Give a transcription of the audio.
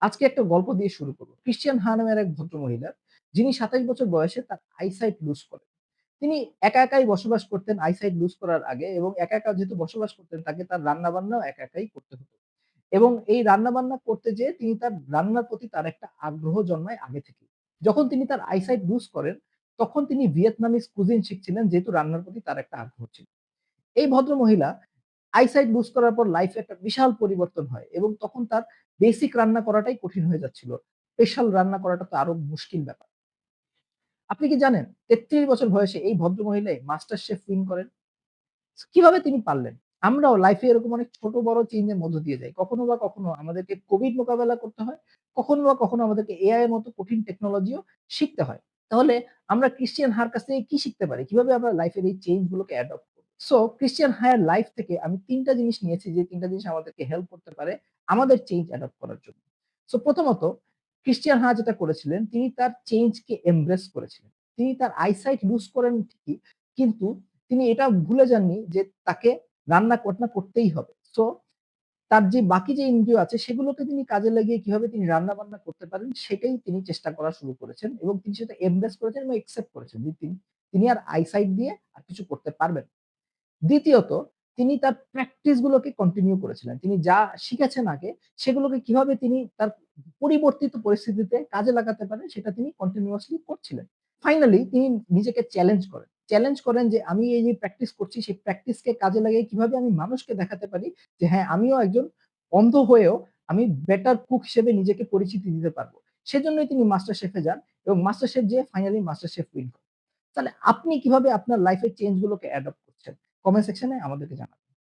আজকে একটা গল্প দিয়ে শুরু করব। ক্রিশ্চিয়ান হা এক ভদ্রমহিলা, যিনি ২৭ বছর বয়সে তার আইসাইট লুজ করেন। তিনি একা একাই বসবাস করতেন আইসাইট লুজ করার আগে এবং একা, একা যেহেতু বসবাস করতেন তাকে তার রান্না-বান্নাও একা একাই করতে হতো। এবং এই রান্না-বান্না করতে যেয়ে তিনি তার রান্নার প্রতি তার একটা আগ্রহ জন্মায় আগে থেকেই। যখন তিনি তার আইসাইট লুজ করেন, তখন তিনি ভিয়েতনামিজ কুজিন শিখছিলেন যেহেতু রান্নার প্রতি তার একটা আগ্রহ ছিল। এই ভদ্রমহিলা আইসাইট লুজ করার পর লাইফে একটা বিশাল পরিবর্তন হয় এবং তখন তার বেসিক রান্না করাটাই কঠিন হয়ে যাচ্ছিল। স্পেশাল রান্না করাটা তো আরও মুশকিল ব্যাপার। আপনি কি জানেন ৩৩ বছর বয়সে এই ভদ্রমহিলাই মাস্টার শেফ উইন করেন? কীভাবে তিনি পারলেন? আমরাও লাইফে এরকম অনেক ছোট বড় চেঞ্জের মধ্য দিয়ে যাই। কখনো বা কখনো আমাদেরকে কোভিড মোকাবেলা করতে হয়। কখনো বা কখনো আমাদেরকে এআই এর মতো কঠিন টেকনোলজিও শিখতে হয়। তাহলে আমরা ক্রিশ্চিয়ান হার কাছ থেকে কি শিখতে পারি? কীভাবে আমরা লাইফের এই চেঞ্জ গুলোকে adopt? So Christian higher life থেকে আমি তিনটা জিনিস নিয়েছি যে তিনটা জিনিস আমাদেরকে হেল্প করতে পারে আমাদের চেঞ্জ অ্যাডপ্ট করার জন্য। সো প্রথমত ক্রিশ্চিয়ান হা যেটা করেছিলেন, তিনি তার চেঞ্জকে এমব্রেস করেছিলেন। তিনি তার আইসাইট লুজ করেন ঠিকই, কিন্তু তিনি এটা ভুলে যাননি যে তাকে রান্না কটনা করতেই হবে। সো তার যে বাকি যে ইন্দ্রিয় আছে, সেগুলোকে তিনি কাজে লাগিয়ে কীভাবে তিনি রান্না-বান্না করতে পারেন, সেটাই তিনি চেষ্টা করা শুরু করেছেন এবং তিনি সেটা এমব্রেস করেছেন এবং অ্যাকসেপ্ট করেছেন যে তিনি তিনি আর আইসাইট দিয়ে আর কিছু করতে পারবেন। দ্বিতীয়ত তিনি তার প্র্যাকটিস গুলোকে কন্টিনিউ করেছিলেন। তিনি যা শিখেছেন আগে সেগুলোকে কীভাবে তিনি তার পরিবর্তিত পরিস্থিতিতে কাজে লাগাতে পারেন সেটা তিনি কন্টিনিউয়াসলি করছিলেন। ফাইনালি তিনি নিজেকে চ্যালেঞ্জ করেন। চ্যালেঞ্জ করেন যে আমি এই যে প্র্যাকটিস করছি সেই প্র্যাকটিসকে কাজে লাগিয়ে কীভাবে আমি মানুষকে দেখাতে পারি যে হ্যাঁ, আমিও একজন অন্ধ হয়েও আমি বেটার কুক হিসেবে নিজেকে পরিচিতি দিতে পারব। সেজন্যই তিনি মাস্টার শেফে যান এবং মাস্টার শেফ যেয়ে ফাইনালি মাস্টার শেফ উইন করেন। তাহলে আপনি কীভাবে আপনার লাইফ এর চেঞ্জ গুলোকে অ্যাডপ্ট করছেন? কমেন্ট সেকশনে আমাদেরকে জানাবেন।